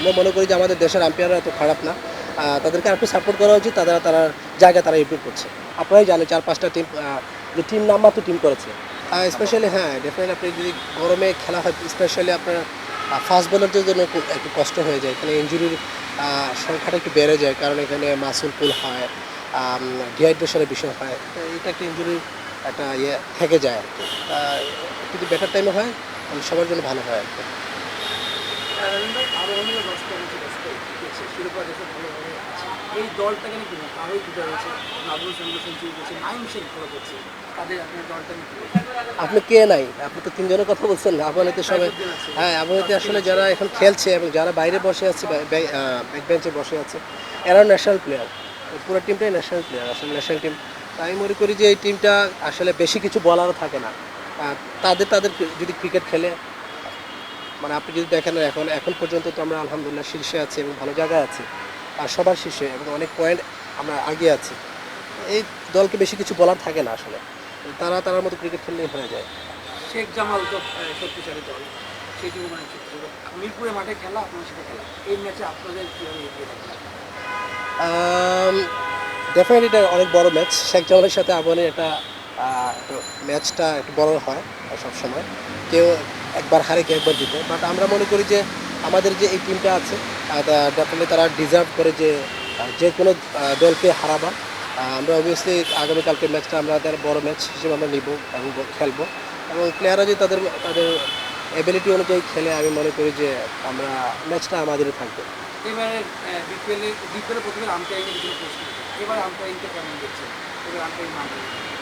আমরা মনে করি যে আমাদের দেশের আম্পায়াররা এত খারাপ না। তাদেরকে আর একটু সাপোর্ট করা উচিত তারা তারা জায়গা তারা ইমপ্রুভ করছে। আপনারাই জানেন চার পাঁচটা টিম যে টিম নাম্বার তো টিম করেছে স্পেশালি হ্যাঁ ডেফিনেটলি আপনি যদি গরমে খেলা হয় স্পেশালি আপনার ফাস্ট বোলারদের জন্য একটু কষ্ট হয়ে যায়। এখানে ইঞ্জুরির সংখ্যাটা একটু বেড়ে যায়, কারণ এখানে মাসুল পুল হয় ডিহাইড্রেশনের বিষয় হয়। এটা একটা ইঞ্জুরির একটা ইয়ে থেকে যায় আর কি। যদি বেটার টাইমে হয় সবার জন্য ভালো হয় আর কি। করেছে শিরোপা দেশে ভালোভাবে আছে। এই দলটাকে দুটো রয়েছে নাজমুল সঙ্গে সেঞ্চুরি করছে নাইম শেখ ফলো করছে তাদের আপনার দলটা আপনি কে নাই? আপনি তো তিনজনের কথা বলছেন না। আপনাদের সবাই হ্যাঁ আপনাদের আসলে যারা এখন খেলছে এবং যারা বাইরে বসে আছে ব্যাক বেঞ্চে বসে আছে এরা ন্যাশনাল প্লেয়ার পুরো টিমটাই ন্যাশনাল প্লেয়ার আসলে ন্যাশনাল টিম আমি মনে করি যে এই টিমটা আসলে বেশি কিছু বলারও থাকে না। তাদের তাদের যদি ক্রিকেট খেলে মানে আপনি যদি দেখেন এখন এখন পর্যন্ত তো আমরা আলহামদুলিল্লাহ শীর্ষে আছি এবং ভালো জায়গায় আছি আর সবার শীর্ষে এবং অনেক পয়েন্ট আমরা আগে আছি। এই দলকে বেশি কিছু বলার থাকে না আসলে। তারা তার মতো ক্রিকেট খেললেই হয়ে যায়। শেখ জামাল তো শক্তিশালী দল। সেটিও মানে। মিরপুরে মাঠে খেলা আপনার সাথে খেলা। এই ম্যাচে আপনাদের কীভাবে এগিয়ে ডেফিনেটলি এটা অনেক বড় ম্যাচ শেখ জামালের সাথে আবহানের এটা ম্যাচটা একটু বড় হয় সবসময়। কেউ একবার হারে কেউ একবার জিতে। বাট আমরা মনে করি যে আমাদের যে এই টিমটা আছে ডেফিনেটলি তারা ডিজার্ভ করে যে যে কোনো দলকে হারাবা। আমরা অবভিয়াসলি আগামীকালকে ম্যাচটা আমরা আমাদের বড় ম্যাচ হিসেবে আমরা নিব এবং খেলব। এবং প্লেয়াররা যে তাদের তাদের এবিলিটি অনুযায়ী খেলে, আমি মনে করি যে আমরা ম্যাচটা আমাদেরই থাকবে। এবারে প্রথমে। এবার কেমন মান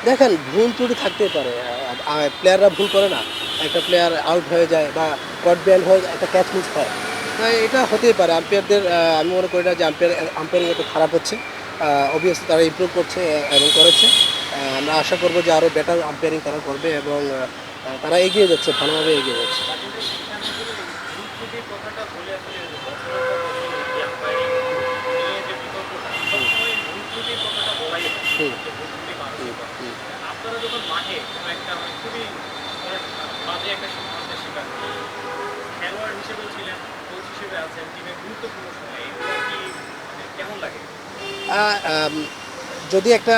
দেখেন, ভুল ত্রুটি থাকতেই পারে। প্লেয়াররা ভুল করে না। একটা প্লেয়ার আউট হয়ে যায় বা কট ব্যান হয়ে একটা ক্যাচ মিস হয়। তাই এটা হতেই পারে। আম্পায়ারদের আমি মনে করি না যে আম্পায়ার আম্পায়ারিং এত খারাপ হচ্ছে। অবভিয়াসলি তারা ইম্প্রুভ করছে এবং করেছে। আমরা আশা করব যে আরও বেটার আম্পায়ারিং তারা করবে এবং তারা এগিয়ে যাচ্ছে, ভালোভাবে এগিয়ে যাচ্ছে হুম, হুম, হুম। আপনারা যখন মাঠে কোনো একটা মানে খুবই বাজে একটা শিকার। খেলোয়াড় ছিলেন কোচ হিসেবে আছেন টিমের গুরুত্বপূর্ণ সময় কি মানে কেমন লাগে? যদি একটা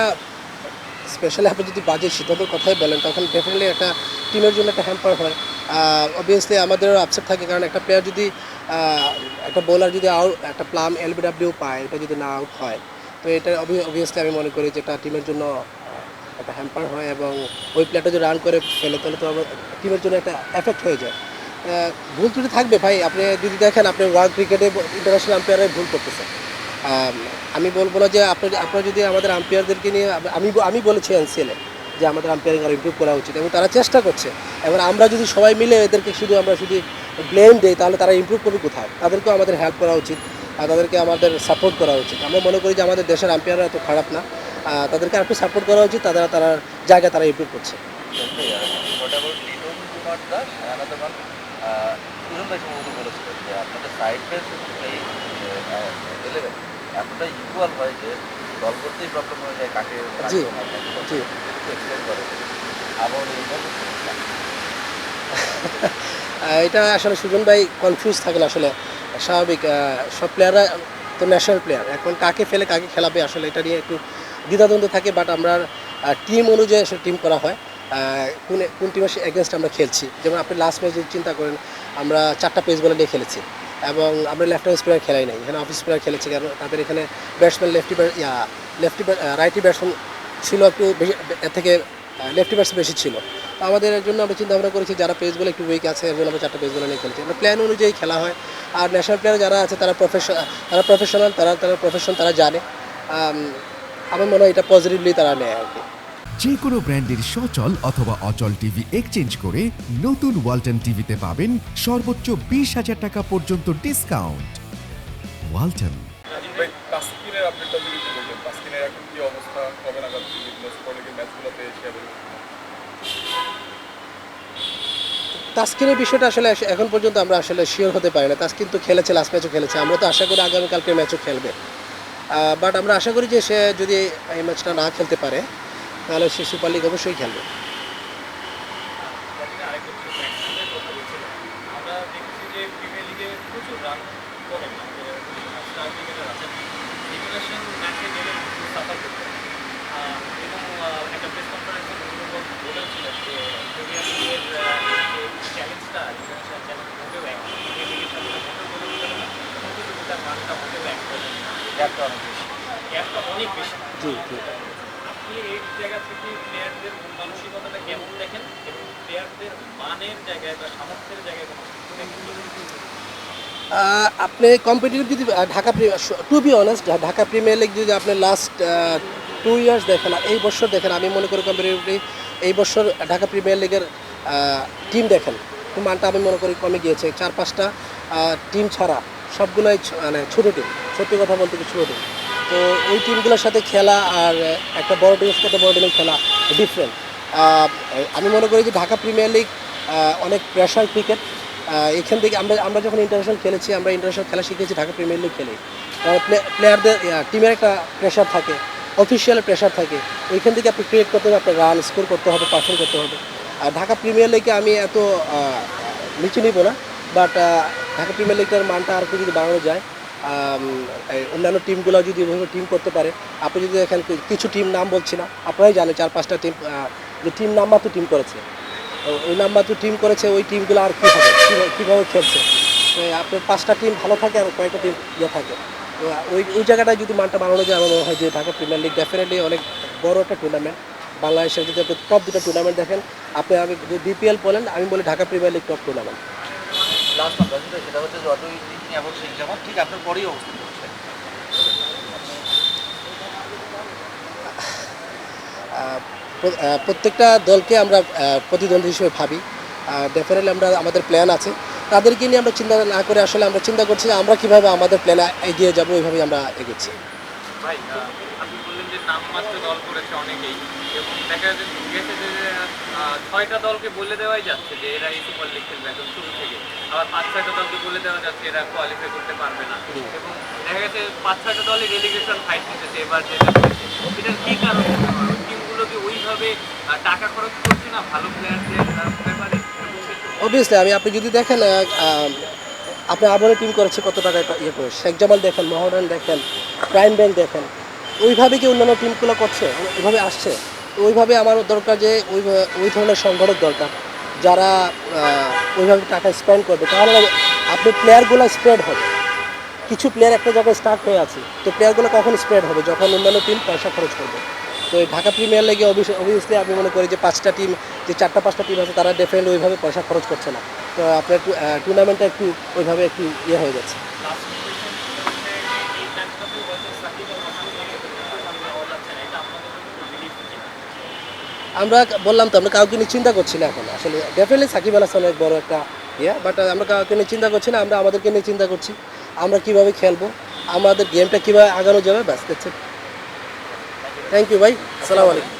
স্পেশালি আপনি যদি বাজে সিদ্ধান্তের কথাই বলেন, তখন ডেফিনেটলি একটা টিমের জন্য একটা হ্যাম্পার হয়। অবভিয়াসলি আমাদেরও আপসেট থাকে, কারণ একটা প্লেয়ার যদি একটা বোলার যদি আউট একটা প্লাম এলবিডাব্লিউ পায়, এটা যদি না আউট হয়, তো এটা অবভিয়াসলি আমি মনে করি যে এটা টিমের জন্য একটা হ্যাম্পার হয় এবং ওই প্লেয়ারটা যদি রান করে ফেলে তাহলে তো আমার টিমের জন্য একটা এফেক্ট হয়ে যায়। ভুল ত্রুটি থাকবে ভাই। আপনি যদি দেখেন আপনি ওয়ার্ল্ড ক্রিকেটে ইন্টারন্যাশনাল আম্পায়ারে ভুল করতেছেন। আম, বলব না যে আপনার আপনারা যদি আমাদের আম্পায়ারদেরকে নিয়ে আমি আমি বলেছি এনসিএলে যে আমাদের আম্পায়ারিং আরও ইমপ্রুভ করা উচিত এবং তারা চেষ্টা করছে। এবার আমরা যদি সবাই মিলে এদেরকে শুধু আমরা শুধু ব্লেম দিই তাহলে তারা ইমপ্রুভ করবে কোথায়? তাদেরকেও আমাদের হেল্প করা উচিত আর তাদেরকে আমাদের সাপোর্ট করা উচিত। আমরা মনে করি যে আমাদের দেশের আম্পায়াররা এত খারাপ না। তাদেরকে আর একটু সাপোর্ট করা উচিত তারা তারা জায়গা তারা ইমপ্রুভ করছে। জি, জি। এটা আসলে সুজন ভাই কনফিউজ থাকেন আসলে। স্বাভাবিক সব প্লেয়াররা তো ন্যাশনাল প্লেয়ার এখন কাকে ফেলে কাকে খেলাবে আসলে এটা নিয়ে একটু দ্বিধাদ্বন্দ্ব থাকে বাট আমরা টিম অনুযায়ী টিম করা হয়। কোন কোন টিমের এগেনস্ট আমরা খেলছি। যেমন আপনি লাস্ট ম্যাচ চিন্তা করেন, আমরা চারটা পেস বলে নিয়ে খেলেছি, এবং আমরা লেফট হ্যান্ড স্পিনার খেলাই নাই। এখানে অফিস স্পিনার খেলেছি, কারণ তাদের এখানে batsman lefty yeah lefty righty batsman ছিল একটু বেশি, এর থেকে লেফটি ব্যাটস বেশি ছিল। তো আমাদের জন্য আমরা চিন্তা ভাবনা করেছি, যারা পেজগুলো একটু উইক আছে, এর জন্য আমরা চারটা পেজগুলো নিয়ে খেলছি। প্ল্যান অনুযায়ী খেলা হয়। আর ন্যাশনাল প্লেয়ার যারা আছে, তারা প্রফেশন তারা প্রফেশনাল তারা তারা প্রফেশন তারা জানে। আমার মনে হয় এটা পজিটিভলি তারা নেয় আর কি। যে কোনো ব্র্যান্ডের সচল অথবা অচল টিভি এক্সচেঞ্জ করে নতুন ওয়ালটন টিভিতে পাবেন সর্বোচ্চ বিশ হাজার টাকা পর্যন্ত ডিসকাউন্ট ওয়ালটন তাস্কিনের বিষয়টা আসলে এখন পর্যন্ত আমরা আসলে শিওর হতে পারি না। তাস্কিন তো খেলেছে লাস্ট ম্যাচও খেলেছে। আমরা তো আশা করি আগামীকালকের ম্যাচও খেলবে। বাট আমরা আশা করি যে সে যদি এই ম্যাচটা না খেলতে পারে, তাহলে সে সুপার লিগ অবশ্যই খেলবে। চ্যালেঞ্জটা গ্যাপটা অনেক বেশি। গ্যাপটা অনেক বেশি। জি জি। আপনি এই জায়গা থেকে প্লেয়ারদের মানসিকতাটা কেমন দেখেন? এবং প্লেয়ারদের মানের জায়গায় বা সামর্থ্যের জায়গায় আপনি কম্পিটিটিভ যদি Dhaka to be honest Dhaka premier league যদি আপনি লাস্ট টু ইয়ার্স দেখেন এই বছর দেখেন আমি মনে করি কম্পিটিটিভলি এই বছর ঢাকা প্রিমিয়ার লিগের টিম দেখেন। মানটা আমি মনে করি কমে গিয়েছে। চার পাঁচটা টিম ছাড়া। সবগুলোই মানে ছোটো টিম সত্যি কথা বলতে কি ছোটো টিম তো ওই টিমগুলোর সাথে খেলা আর একটা বড় টিমের সাথে বড় টিমের খেলা ডিফারেন্ট আমি মনে করি যে ঢাকা প্রিমিয়ার লিগ অনেক প্রেশার ক্রিকেট এখান থেকে আমরা আমরা যখন ইন্টারন্যাশনাল খেলেছি, আমরা ইন্টারন্যাশনাল খেলা শিখেছি, ঢাকা প্রিমিয়ার লিগ খেলে প্লেয়ারদের টিমের একটা প্রেশার থাকে অফিসিয়াল প্রেশার থাকে। ওইখান থেকে আপনি ক্রিয়েট করতে হবে, আপনার রান স্কোর করতে হবে পারফর্ম করতে হবে। আর ঢাকা প্রিমিয়ার লিগে আমি এত নিচে নিব না বাট ঢাকা প্রিমিয়ার লিগটার মানটা আর একটু যদি বাড়ানো যায় অন্যান্য টিমগুলো যদি টিম করতে পারে, আপনি যদি দেখেন কি- কিছু টিম নাম বলছি না, আপনারাই জানেন চার পাঁচটা টিম যে টিম নাম মাত্র টিম করেছে। ওই নাম্বার তো টিম করেছে, ওই টিমগুলো আর কী হবে, কীভাবে- কীভাবে খেলছে। আপনার পাঁচটা টিম ভালো থাকে আর কয়েকটা টিম ইয়ে থাকে। ওই ওই জায়গাটায় যদি মানটা বানানো যায়, আমার মনে হয় যে ঢাকা প্রিমিয়ার লিগ ডেফিনেটলি অনেক বড় একটা টুর্নামেন্ট বাংলাদেশের যদি আপনি টপ দুটো টুর্নামেন্ট দেখেন, আপনি আমি বিপিএল বলেন, আমি বলি Dhaka premier league top tournament last number সেটা হচ্ছে যে অটো ইন্ডিং এবং সিং ঠিক আপনার পরেই অবস্থান করছে আহ, প্র- আহ, প্রত্যেকটা দলকে আমরা প্রতিদ্বন্দ্বী হিসেবে ভাবি। ডেফিনেটলি আমরা আমাদের প্ল্যান আছে। তাদেরকে নিয়ে আমরা চিন্তা না করে আসলে আমরা চিন্তা করছি যে আমরা কীভাবে আমাদের প্ল্যানে এগিয়ে যাব ওইভাবেই আমরা এগোচ্ছি ভাই আহ, আপনি বললেন যে নামমাত্র দল করেছে অনেকেই। এবং দেখা যাচ্ছে গেছে যে ছয়টা দলকে বলে দেওয়াই যাচ্ছে যে এরা এই সুপার লিগ খেলবে একদম শুরু থেকে। আবার পাঁচ ছয়টা দলকে বলে দেওয়া যাচ্ছে এরা কোয়ালিফাই করতে পারবে না। এবং দেখা গেছে পাঁচ ছয়টা দলই রেলিগেশন ফাইট নিতেছে এবার যেটা হয়েছে। এটার কী কারণ হতে পারে? ওই টিমগুলো কি ওইভাবে টাকা খরচ করছে না? ভালো প্লেয়ারদের ব্যাপারে এবং সেটা- অবভিয়াসলি আমি আপনি যদি দেখেন আপনি আবারও টিম করেছে কত টাকা ইয়ে করে? শেখ জামাল দেখেন মহারান দেখেন প্রাইম ব্যাংক দেখেন। ওইভাবে কি অন্যান্য টিমগুলো করছে? ওইভাবে আসছে? ওইভাবে আমার দরকার যে ওই ওই ধরনের সংগঠক দরকার। যারা ওইভাবে টাকা স্পেন্ড করবে। তাহলে আপনি প্লেয়ারগুলো স্প্রেড হবে। কিছু প্লেয়ার একটা জায়গায় স্টার্ট হয়ে আছে, তো প্লেয়ারগুলো কখন স্প্রেড হবে? যখন অন্যান্য টিম পয়সা খরচ করবে। তো ঢাকা প্রিমিয়ার লিগে অবভিয়াসলি আমি মনে করি যে পাঁচটা টিম যে চারটা, পাঁচটা টিম আছে, তারা ডেফিনেটলি ওইভাবে পয়সা খরচ করছে না। তো আপনার টুর্নামেন্টটা একটু ওইভাবে একটু ইয়ে হয়ে যাচ্ছে লাস্ট কোয়েশ্চেন হচ্ছে এই ম্যাচটাতেও হয়তো সাকিব আল হাসানকে সামনে হওয়া যাচ্ছে না এটা আপনাদের জন্য রিলিফ কিনা আমরা বললাম তো, আমরা কাউকে নিয়ে চিন্তা করছি না এখন। আসলে ডেফিনেটলি সাকিব আল হাসান অনেক বড় একটা ইয়ে বাট আমরা কাউকে নিয়ে চিন্তা করছি না, আমরা আমাদেরকে নিয়ে চিন্তা করছি, আমরা কীভাবে খেলব, আমাদের গেমটা কীভাবে আগানো যাবে, ব্যাস দেখছি থ্যাংক ইউ ভাই আসসালামু আলাইকুম